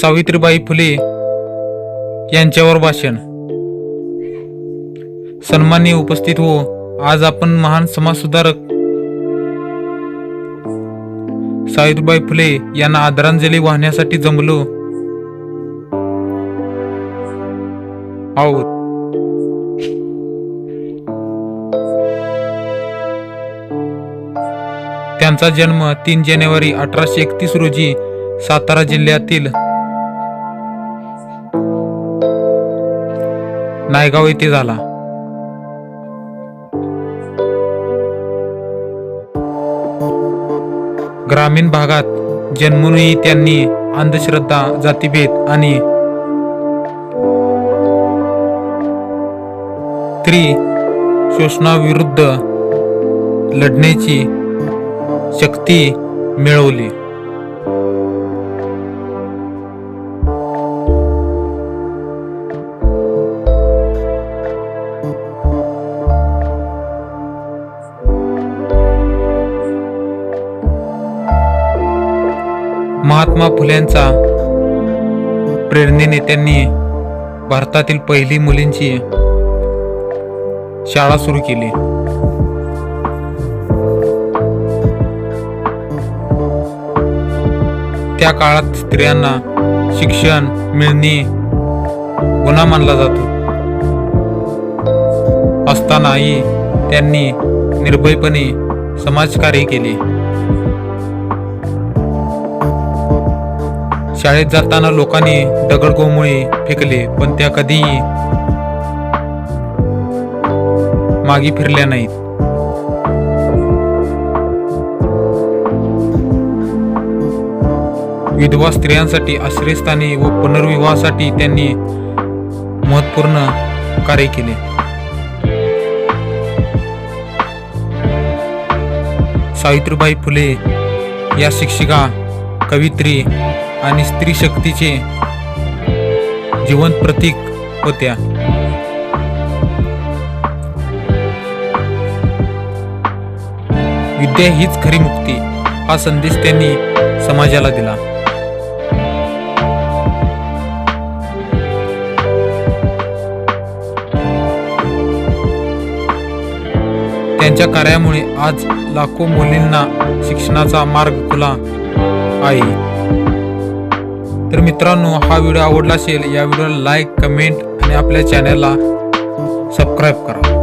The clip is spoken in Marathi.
सावित्रीबाई फुले यांच्यावर भाषण. सन्माननीय उपस्थित हो. आज आपण महान समाजसुधारक सावित्रीबाई फुले यांना आदरांजली वाहण्यासाठी जमलो आहोत. त्यांचा जन्म तीन जानेवारी अठराशे एकतीस रोजी सातारा जिल्ह्यातील नायगाव येथे झाला. ग्रामीण भागात जन्मूनही त्यांनी अंधश्रद्धा जातीभेद आणि स्त्री शोषणाविरुद्ध लढण्याची शक्ती मिळवली. महात्मा फुल्यांचा प्रेरणेने त्यांनी भारतातील पहिली मुलींची शाळा सुरू केली. त्या काळात स्त्रियांना शिक्षण मिळणे गुन्हा मानला जातो. असतानाही त्यांनी निर्भयपणे समाजकार्य केले. शाळेत जाताना लोकांनी दगडगोमुळे फेकले पण त्या कधीही मागे फिरल्या नाहीत. विधवा स्त्रियांसाठी आश्रयस्थानी व पुनर्विवाहासाठी त्यांनी महत्त्वपूर्ण कार्य केले. सावित्रीबाई फुले या शिक्षिका कवित्री आणि स्त्री शक्तीचे जीवन प्रतीक होत्या. विद्या हीच खरी मुक्ती हा संदेश त्यांनी समाजाला दिला. त्यांच्या कार्यामुळे आज लाखो मुलींना शिक्षणाचा मार्ग खुला आहे. तर मित्रांनो हा व्हिडिओ आवडला असेल या व्हिडिओला लाईक कमेंट आणि आपल्या चॅनलला सबस्क्राईब करा.